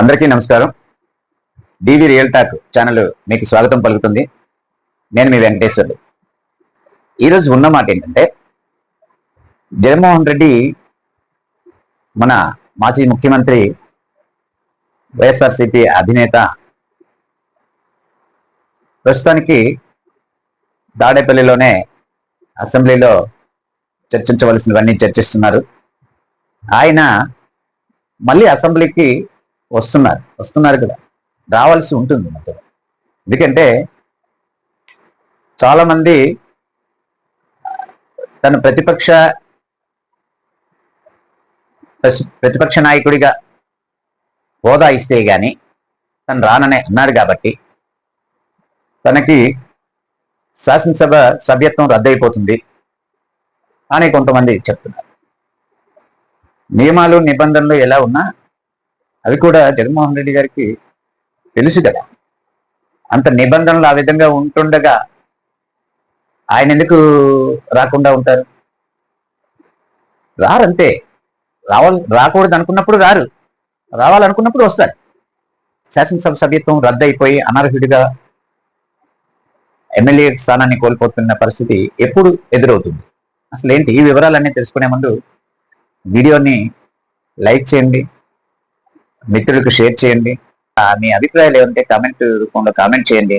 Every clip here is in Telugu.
అందరికీ నమస్కారం. డివి రియల్ టాక్ ఛానల్ మీకు స్వాగతం పలుకుతుంది. నేను మీ వెంకటేశ్వర్లు ఈరోజు ఉన్న మాట ఏంటంటే జగన్మోహన్ రెడ్డి మన మాజీ ముఖ్యమంత్రి వైఎస్ఆర్సిపి అధినేత. ప్రస్తుతానికి దాడేపల్లిలోనే అసెంబ్లీలో చర్చించవలసినవన్నీ చర్చిస్తున్నారు. ఆయన మళ్ళీ అసెంబ్లీకి వస్తున్నారు. వస్తున్నారు కదా. రావాల్సి ఉంటుంది మధ్యలో. ఎందుకంటే చాలా మంది తన ప్రతిపక్ష ప్రతిపక్ష నాయకుడిగా హోదా ఇస్తే గాని తను రాననే అన్నాడు కాబట్టి తనకి శాసనసభ సభ్యత్వం రద్దయిపోతుంది అని కొంతమంది చెప్తున్నారు. నియమాలు నిబంధనలు ఎలా ఉన్నా అవి కూడా జగన్మోహన్ రెడ్డి గారికి తెలుసు కదా. అంత నిబంధనలు ఆ విధంగా ఉంటుండగా ఆయన ఎందుకు రాకుండా ఉంటారు? రారంతే. రావాలి రాకూడదు అనుకున్నప్పుడు రారు. రావాలనుకున్నప్పుడు వస్తారు. శాసనసభ సభ్యత్వం రద్దయిపోయి అనర్హుడిగా ఎమ్మెల్యే స్థానాన్ని కోల్పోతున్న పరిస్థితి ఎప్పుడు ఎదురవుతుంది? అసలు ఏంటి ఈ వివరాలన్నీ తెలుసుకునే ముందు వీడియోని లైక్ చేయండి. మిత్రులకు షేర్ చేయండి. మీ అభిప్రాయాలు ఏమంటే కామెంట్ రూపంలో కామెంట్ చేయండి.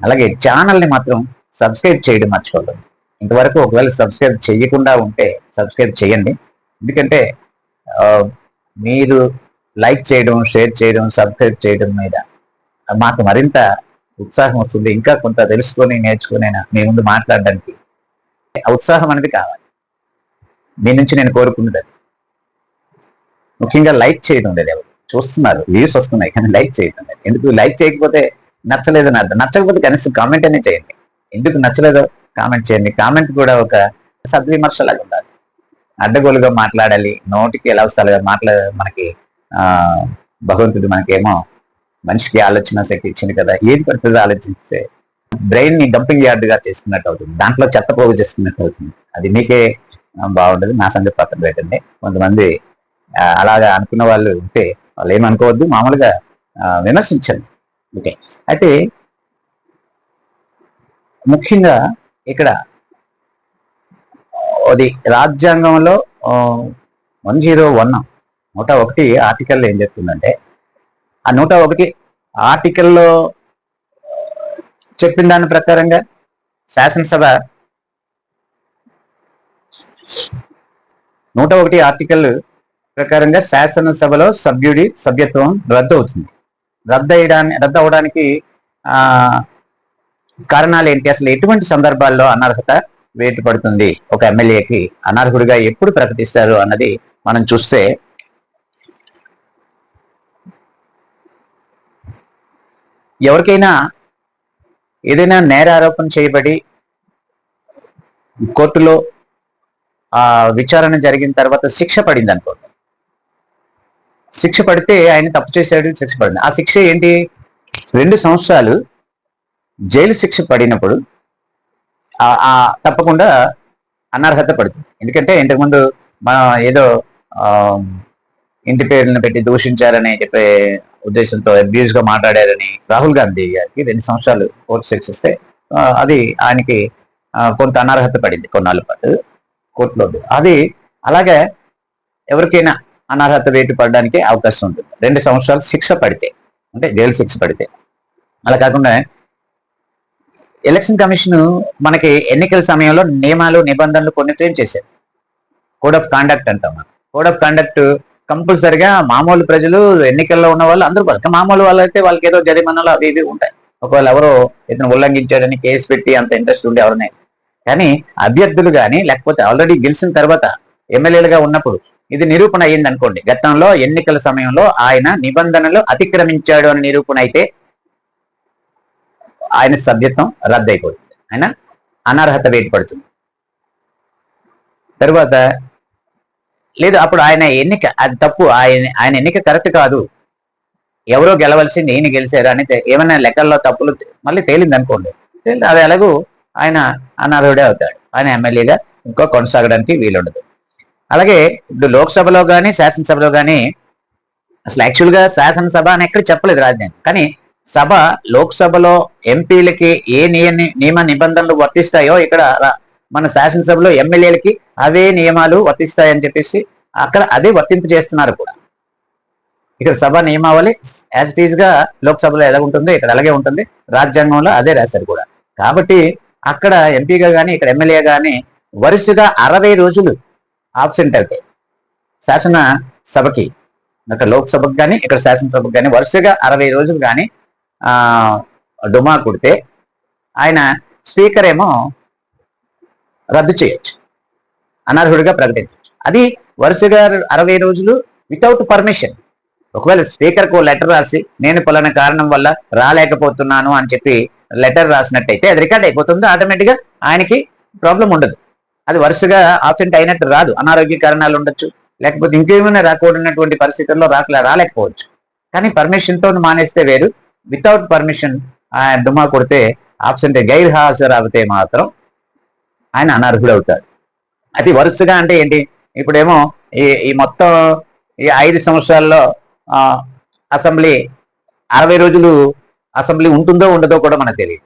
అలాగే ఛానల్ని మాత్రం సబ్స్క్రైబ్ చేయడం మర్చిపోవద్దు. ఇంతవరకు ఒకవేళ సబ్స్క్రైబ్ చేయకుండా ఉంటే సబ్స్క్రైబ్ చేయండి. ఎందుకంటే మీరు లైక్ చేయడం షేర్ చేయడం సబ్స్క్రైబ్ చేయడం మీద మాకు మరింత ఉత్సాహం వస్తుంది. ఇంకా కొంత తెలుసుకొని నేర్చుకునే మీ ముందు మాట్లాడడానికి ఉత్సాహం అనేది కావాలి. మీ నుంచి నేను కోరుకున్నది అది. ముఖ్యంగా లైక్ చేయడం లేదు ఎవరు చూస్తున్నారు వ్యూస్ వస్తున్నాయి కానీ లైక్ చేయడం లేదు. ఎందుకు లైక్ చేయకపోతే నచ్చలేదని అర్థం. నచ్చకపోతే కనీసం కామెంట్ అనే చేయండి. ఎందుకు నచ్చలేదో కామెంట్ చేయండి. కామెంట్ కూడా ఒక సద్విమర్శలాగా ఉండాలి. అడ్డగోలుగా మాట్లాడాలి. నోటికి ఎలా వస్తాలో మాట్లా మనకి ఆ భగవంతుడు మనకేమో మనిషికి ఆలోచన శక్తి ఇచ్చింది కదా. ఏది పడుతుందో ఆలోచిస్తే బ్రెయిన్ని డంపింగ్ యార్డ్గా చేసుకున్నట్టు అవుతుంది. దాంట్లో చెత్త పోగు చేసుకున్నట్టు అవుతుంది. అది మీకే బాగుండదు. నా సంగతి పక్కన పెట్టండి. కొంతమంది అలాగా అనుకున్న వాళ్ళు ఉంటే వాళ్ళు ఏమనుకోవద్దు మామూలుగా విమర్శించండి. ఓకే. అయితే ముఖ్యంగా ఇక్కడ అది రాజ్యాంగంలో వన్ జీరో వన్ నూట ఒకటి ఆర్టికల్ ఏం చెప్తుందంటే ఆ నూట ఒకటి ఆర్టికల్లో చెప్పిన దాని ప్రకారంగా శాసనసభ నూట ఒకటి ఆర్టికల్ ప్రకారంగా శాసనసభలో సభ్యుడి సభ్యత్వం రద్దు అవుతుంది. రద్దు అయ్యడాన్ని రద్దు అవడానికి ఆ కారణాలు ఏంటి అసలు ఎటువంటి సందర్భాల్లో అనర్హత వేటు పడుతుంది ఒక ఎమ్మెల్యేకి అనర్హుడిగా ఎప్పుడు ప్రకటిస్తారు అన్నది మనం చూస్తే ఎవరికైనా ఏదైనా నేర ఆరోపణ చేయబడి కోర్టులో ఆ విచారణ జరిగిన తర్వాత శిక్ష పడింది అనుకోండి శిక్ష పడితే ఆయన తప్పు చేశాడు శిక్ష పడింది. ఆ శిక్ష ఏంటి? రెండు సంవత్సరాలు జైలు శిక్ష పడినప్పుడు ఆ- తప్పకుండా అనర్హత పడుతుంది. ఎందుకంటే ఇంతకుముందు మనం ఏదో ఆ, ఇంటి పేర్లను పెట్టి దూషించారని చెప్పే ఉద్దేశంతో అబ్యూజ్గా మాట్లాడారని రాహుల్ గాంధీ గారికి రెండు సంవత్సరాలు కోర్టు శిక్ష ఇస్తే అది ఆయనకి కొంత అనర్హత పడింది. కొన్నాళ్ళ పాటు కోర్టులో. అది అలాగే ఎవరికైనా అనర్హత వేటు పడడానికి అవకాశం ఉంటుంది. రెండు సంవత్సరాలు శిక్ష పడితే అంటే జైలు శిక్ష పడితే. అలా కాకుండా ఎలక్షన్ కమిషన్ మనకి ఎన్నికల సమయంలో నియమాలు నిబంధనలు కొన్ని ఫ్రేమ్ చేశారు. కోడ్ ఆఫ్ కాండక్ట్ అంటాం మనం. కోడ్ ఆఫ్ కాండక్ట్ కంపల్సరిగా మామూలు ప్రజలు ఎన్నికల్లో ఉన్న వాళ్ళు అందరూ పడతారు మామూలు వాళ్ళు అయితే వాళ్ళకి ఏదో జరిమానాలు అవి ఇవి ఉంటాయి. ఒకవేళ ఎవరో ఇతను ఉల్లంఘించాడని కేసు పెట్టి అంత ఇంట్రెస్ట్ ఉండే ఎవరినే కానీ అభ్యర్థులు కానీ లేకపోతే ఆల్రెడీ గెలిచిన తర్వాత ఎమ్మెల్యేలుగా ఉన్నప్పుడు ఇది నిరూపణ అయ్యింది అనుకోండి గతంలో ఎన్నికల సమయంలో ఆయన నిబంధనలు అతిక్రమించాడు అని నిరూపణ అయితే ఆయన సభ్యత్వం రద్దయిపోతుంది. ఆయన అనర్హత వేటు తరువాత లేదు అప్పుడు ఆయన ఎన్నిక అది తప్పు. ఆయన ఆయన ఎన్నిక కరెక్ట్ కాదు. ఎవరో గెలవలసింది ఈయన గెలిచారు అని ఏమైనా లెక్కల్లో తప్పులు మళ్ళీ తేలింది అనుకోండి తేలింది అది ఎలాగూ ఆయన అనర్హుడే అవుతాడు. ఆయన ఎమ్మెల్యేగా ఇంకో కొనసాగడానికి వీలుండదు. అలాగే ఇప్పుడు లోక్సభలో కానీ శాసనసభలో కానీ అసలు యాక్చువల్గా శాసనసభ అని ఎక్కడ చెప్పలేదు రాజ్యాంగం కానీ సభ లోక్సభలో ఎంపీలకి ఏ నియ- నియమ నిబంధనలు వర్తిస్తాయో ఇక్కడ రా- మన శాసనసభలో ఎమ్మెల్యేలకి అవే నియమాలు వర్తిస్తాయని చెప్పేసి అక్కడ అదే వర్తింపు చేస్తున్నారు కూడా. ఇక్కడ సభ నియమావళి యాజ్ ఇట్ ఈజ్గా లోక్సభలో ఎలా ఉంటుందో ఇక్కడ అలాగే ఉంటుంది. రాజ్యాంగంలో అదే రాశారు కూడా. కాబట్టి అక్కడ ఎంపీగా కానీ ఇక్కడ ఎమ్మెల్యే కానీ వరుసగా అరవై రోజులు ఆబ్సెంట్ అవుతాయి శాసన సభకి అక్కడ లోక్సభకు కానీ ఇక్కడ శాసనసభకు కానీ వరుసగా అరవై రోజులు కానీ డుమా కుడితే ఆయన స్పీకర్ ఏమో రద్దు చేయొచ్చు. అనర్హుడిగా ప్రకటించవచ్చు అది వరుసగా అరవై రోజులు వితౌట్ పర్మిషన్ ఒకవేళ స్పీకర్కు లెటర్ రాసి నేను పలానా కారణం వల్ల రాలేకపోతున్నాను అని చెప్పి లెటర్ రాసినట్టయితే అది రికార్డ్ అయిపోతుంది ఆటోమేటిక్గా ఆయనకి ప్రాబ్లం ఉండదు. అది వరుసగా ఆబ్సెంట్ అయినట్టు రాదు. అనారోగ్య కారణాలు ఉండొచ్చు. లేకపోతే ఇంకేమైనా రాకూడనటువంటి పరిస్థితుల్లో రాకలే రాలేకపోవచ్చు. కానీ పర్మిషన్తో మానేస్తే వేరు. వితౌట్ పర్మిషన్ ఆయన దుమ్మా కొడితే ఆబ్సెంట్ గైర్ హాజరు అవుతే మాత్రం ఆయన అనర్హుడు అవుతాడు అది వరుసగా అంటే ఏంటి? ఇప్పుడేమో ఈ ఈ మొత్తం ఈ ఐదు సంవత్సరాల్లో అసెంబ్లీ అరవై రోజులు అసెంబ్లీ ఉంటుందో ఉండదో కూడా మనకు తెలియదు.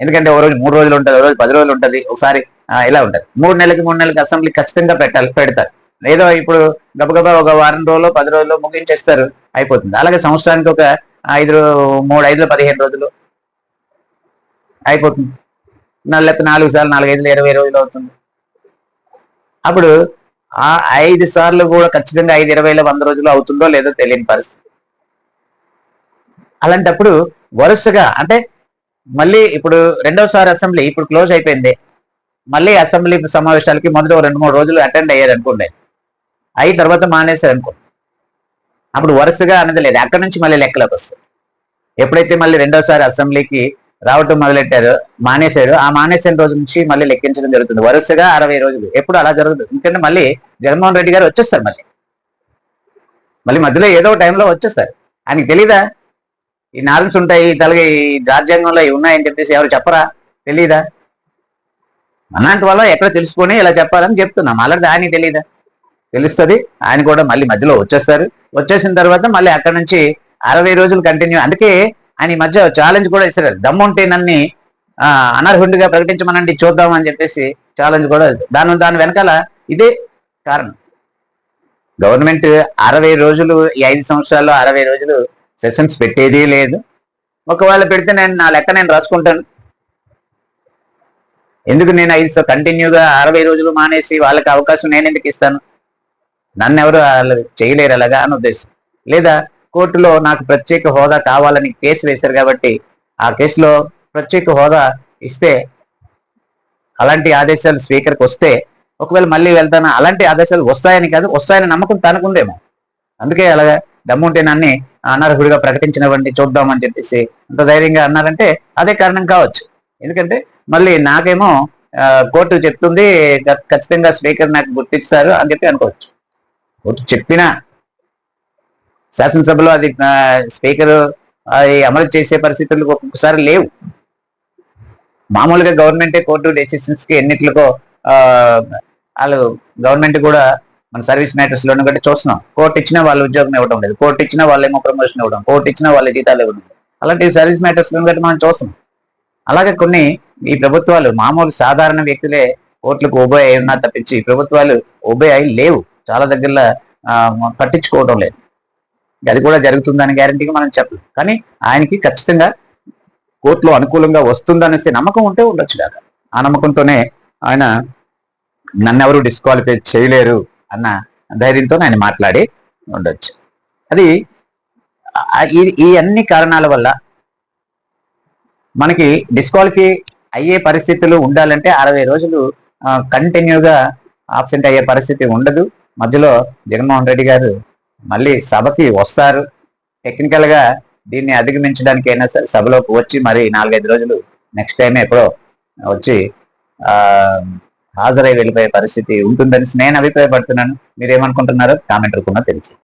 ఎందుకంటే ఒక రోజు మూడు రోజులు ఉంటుంది ఒక రోజు పది రోజులు ఉంటుంది. ఒకసారి ఇలా ఉంటుంది మూడు నెలలకి మూడు నెలలకి అసెంబ్లీ ఖచ్చితంగా పెట్టాలి పెడతారు. ఏదో ఇప్పుడు గబగబా ఒక వారం రోజులు పది రోజులు ముగించేస్తారు అయిపోతుంది. అలాగే సంవత్సరానికి ఒక ఐదు మూడు ఐదులో పదిహేను రోజులు అయిపోతుంది. నా- లేకపోతే నాలుగు సార్లు నాలుగు ఐదు ఇరవై రోజులు అవుతుంది. అప్పుడు ఆ ఐదు సార్లు కూడా ఖచ్చితంగా ఐదు ఇరవైలో వంద రోజులు అవుతుందో లేదో తెలియని పరిస్థితి. అలాంటప్పుడు వరుసగా అంటే మళ్ళీ ఇప్పుడు రెండవసారి అసెంబ్లీ ఇప్పుడు క్లోజ్ అయిపోయింది. మళ్ళీ అసెంబ్లీ సమావేశాలకి మొదటి రెండు మూడు రోజులు అటెండ్ అయ్యారు అనుకోండి. అయిన తర్వాత మానేశారు అనుకోండి అప్పుడు వరుసగా అనేది లేదు. అక్కడ నుంచి మళ్ళీ లెక్కలోకి వస్తుంది ఎప్పుడైతే మళ్ళీ రెండోసారి అసెంబ్లీకి రావటం మొదలెట్టారో మానేశారు ఆ మానేసిన రోజు నుంచి మళ్ళీ లెక్కించడం జరుగుతుంది. వరుసగా అరవై రోజులు. ఎప్పుడు అలా జరుగుతుంది. ఎందుకంటే మళ్ళీ జగన్మోహన్ రెడ్డి గారు వచ్చేస్తారు మళ్ళీ. మళ్ళీ మధ్యలో ఏదో ఒక టైంలో వచ్చేస్తారు. ఆయనకి తెలీదా? ఈ నార్మ్స్ ఉంటాయి తలగా ఈ రాజ్యాంగంలో ఇవి ఉన్నాయని చెప్పేసి ఎవరు చెప్పరా? తెలీదా? అలాంటి వల్ల ఎక్కడ తెలుసుకొని ఇలా చెప్పాలని చెప్తున్నాం. అలాంటి ఆయనకి తెలియదా తెలుస్తుంది. ఆయన కూడా మళ్ళీ మధ్యలో వచ్చేస్తారు. వచ్చేసిన తర్వాత మళ్ళీ అక్కడ నుంచి అరవై రోజులు కంటిన్యూ అందుకే ఆయన ఈ మధ్య ఛాలెంజ్ కూడా ఇస్తారు. దమ్ముంటే నన్ను ఆ, అనర్హుడిగా ప్రకటించమనండి చూద్దాం అని చెప్పేసి ఛాలెంజ్ కూడా దాని దాని వెనకాల ఇదే కారణం. గవర్నమెంట్ అరవై రోజులు ఈ ఐదు సంవత్సరాల్లో అరవై రోజులు సెషన్స్ పెట్టేదే లేదు. ఒకవేళ పెడితే నేను నా లెక్క నేను రాసుకుంటాను. ఎందుకు నేను ఐదు కంటిన్యూగా అరవై రోజులు మానేసి వాళ్ళకి అవకాశం నేను ఎందుకు ఇస్తాను? నన్ను ఎవరు చేయలేరు అలాగా అని ఉద్దేశం. లేదా కోర్టులో నాకు ప్రత్యేక హోదా కావాలని కేసు వేశారు కాబట్టి ఆ కేసులో ప్రత్యేక హోదా ఇస్తే అలాంటి ఆదేశాలు స్పీకర్కి వస్తే ఒకవేళ మళ్ళీ వెళ్తాను? అలాంటి ఆదేశాలు వస్తాయని కాదు వస్తాయని నమ్మకం తనకుందేమో అందుకే అలాగా దమ్ముంటే నన్ను అనర్హుడిగా ప్రకటించినవ్వండి చూద్దామని చెప్పేసి అంత ధైర్యంగా అన్నారంటే అదే కారణం కావచ్చు. ఎందుకంటే మళ్ళీ నాకేమో కోర్టు చెప్తుంది ఖచ్చితంగా స్పీకర్ నాకు గుర్తిస్తారు అని చెప్పి అనుకోవచ్చు. కోర్టు చెప్పినా శాసనసభలో అది స్పీకర్ అది అమలు చేసే పరిస్థితులు ఒక్కొక్కసారి లేవు. మామూలుగా గవర్నమెంటే కోర్టు డెసిషన్స్కి ఎన్నిట్లకో వాళ్ళు గవర్నమెంట్ కూడా మన సర్వీస్ మ్యాటర్స్లోనే బట్టి చూస్తున్నాం. కోర్టు ఇచ్చినా వాళ్ళ ఉద్యోగం ఇవ్వడం లేదు. కోర్టు ఇచ్చినా వాళ్ళేమో ప్రమోషన్ ఇవ్వడం కోర్టు ఇచ్చినా వాళ్ళ జీతాలు ఇవ్వడం అలాంటి సర్వీస్ మ్యాటర్స్లో మనం చూస్తున్నాం. అలాగే కొన్ని ఈ ప్రభుత్వాలు మామూలు సాధారణ వ్యక్తులే కోర్టులకు ఒబే అయి ఉన్నా తప్పించి ప్రభుత్వాలు ఉభయ అయి లేవు. చాలా దగ్గరలో పట్టించుకోవడం లేదు. అది కూడా జరుగుతుందని గ్యారంటీగా మనం చెప్పలేం. కానీ ఆయనకి ఖచ్చితంగా కోర్టులో అనుకూలంగా వస్తుందనేసి నమ్మకం ఉంటే ఉండొచ్చు కాక ఆ నమ్మకంతోనే ఆయన నన్నెవరు డిస్క్వాలిఫై చేయలేరు అన్న ధైర్యంతో ఆయన మాట్లాడి ఉండొచ్చు. అది ఈ- ఈ అన్ని కారణాల వల్ల మనకి డిస్క్వాలిఫై అయ్యే పరిస్థితులు ఉండాలంటే అరవై రోజులు కంటిన్యూగా ఆబ్సెంట్ అయ్యే పరిస్థితి ఉండదు. మధ్యలో జగన్మోహన్ రెడ్డి గారు మళ్ళీ సభకి వస్తారు. టెక్నికల్గా దీన్ని అధిగమించడానికి అయినా సరే సభలోకి వచ్చి మరి నాలుగైదు రోజులు నెక్స్ట్ టైం ఎప్పుడో వచ్చి ఆ హాజరై వెళ్ళిపోయే పరిస్థితి ఉంటుందని నేను అభిప్రాయపడుతున్నాను. మీరేమనుకుంటున్నారో కామెంట్ రూపంలో తెలిసి